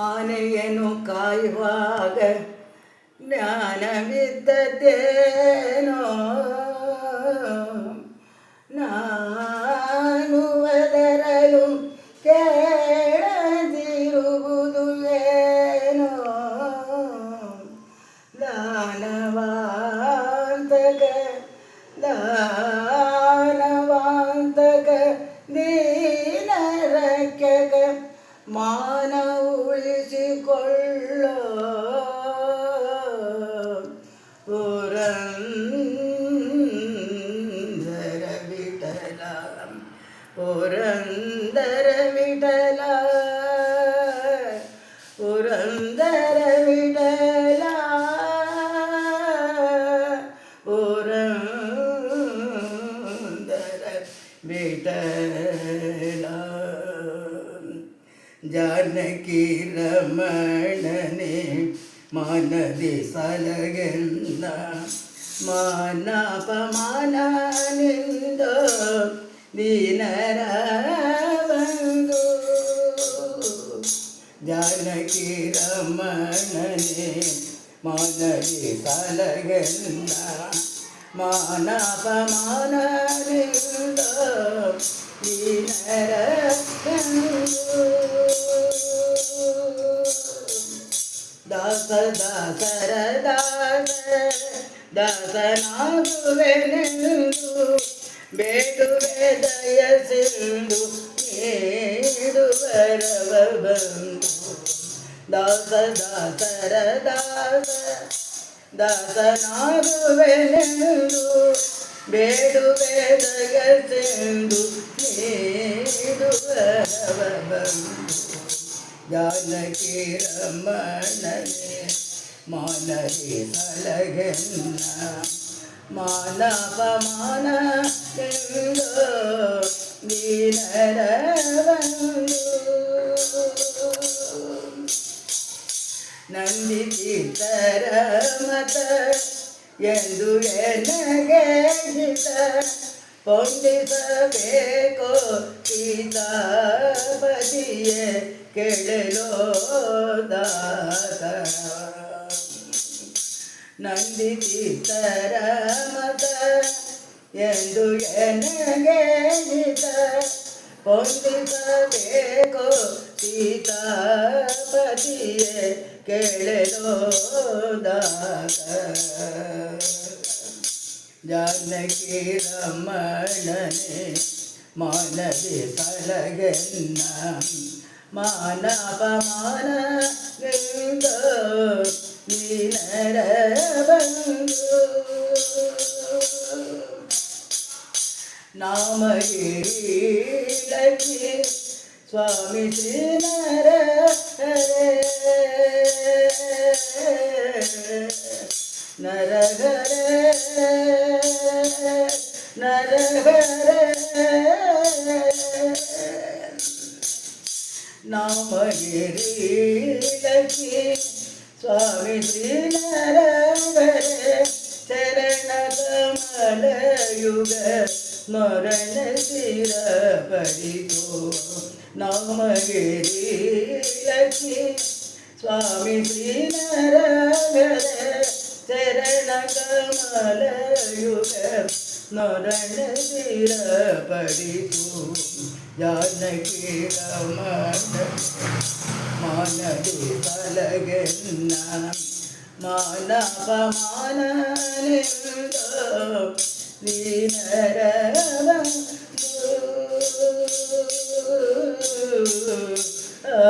ಆನೆಯನು ಕಾಯುವಾಗ ಜ್ಞಾನವಿದ್ದದ್ದೇನೋ ನಾನು ಅದರಲು ಕೇಳದಿರುವುದು ಏನೋ ದಾನವಾಂತಕ ದಾನವಾಂತಕ ದೀನರಕ್ಷಕ ಮಾನ കൊള്ളും. പുരന്തര വിടലം പുരന്തര വിടല പുരന്തര വിടല പുരന്തര വിടല ജാനകി രമണനെ മാനതി സലകെന്ന മാനാപമാനിന്ദോ ദീനരവന്തു ജാനകി രമണനെ മാനതി സലകെന്ന മാനാപമാനിന്ദോ ദീനരവന്തു ದೀನರ ಬಂದು ದಾಸ ದಾಸರ ದಾಸ ದಾಸನಾಗುವೆನೆಂದು ಬೇಡುವೆ ದಯ ಸಿಂಧು ನೀಡುವರವ ಬಂದು ದಾಸ ದಾಸರ ದಾಸ ದಾಸನಾಗುವೆನೆಂದು ಬೇಡುವೆ ದಯ ಸಿಂಧು ನೀಡುವರವ ಬಂದು ಜಾನಕಿ ರಮಣನೆ ಮಾನರಿ ಸಲಗೆನ್ನ ಮಾನಪಮಾನ ದೀನರ ನಂದಿತರ ಮತ ಎಂದು ಎನಗೆ ಹಿತ ಹೊಂದಿಸಬೇಕು ಸೀತಾಪತಿಯೇ ಕೇಳಲೋ ದಾತ ನಂದಿತರ ಮತ ಎಂದು ಎನಗೆ ಹಿತ ಹೊಂದಿಸಬೇಕು ಸೀತಾಪತಿಯೇ ಕೇಳಲೋ ದಾತ ಜಾನಕಿ ರಮಣನೆ ಮಾನದಿ ಸಲಗೆನ್ನ മാനപമാന നാമയിലേ സ്വാമി ശ്രീനര നരഹര നരഹര. നാമഗിരീലക്കി സ്വാമി ശ്രീനരവരെ ചരണകമലയുഗ സ്മരണ ശിര പരിതോ നാമഗിരീലക്കി സ്വാമി ശ്രീനരവരെ ചരണകമലയുഗ ಸ್ಥಿರ ಪಡಿತು ನಾಮಗಿರಿ ಲಕ್ಷ್ಮಿ ಸ್ವಾಮಿ ಶ್ರೀನರಹರ ಚರಣ ಕಮಲ ಯುಗ ಸ್ಮರಣ ಸ್ಥಿರ ಪಡಿತು ಜಾನಕಿ ರಮಣ ಮಾನದಿ ಕಲಗೆನ್ನ ಮಾನಪಮಾನನಿಂದ ನೀನರ ಆ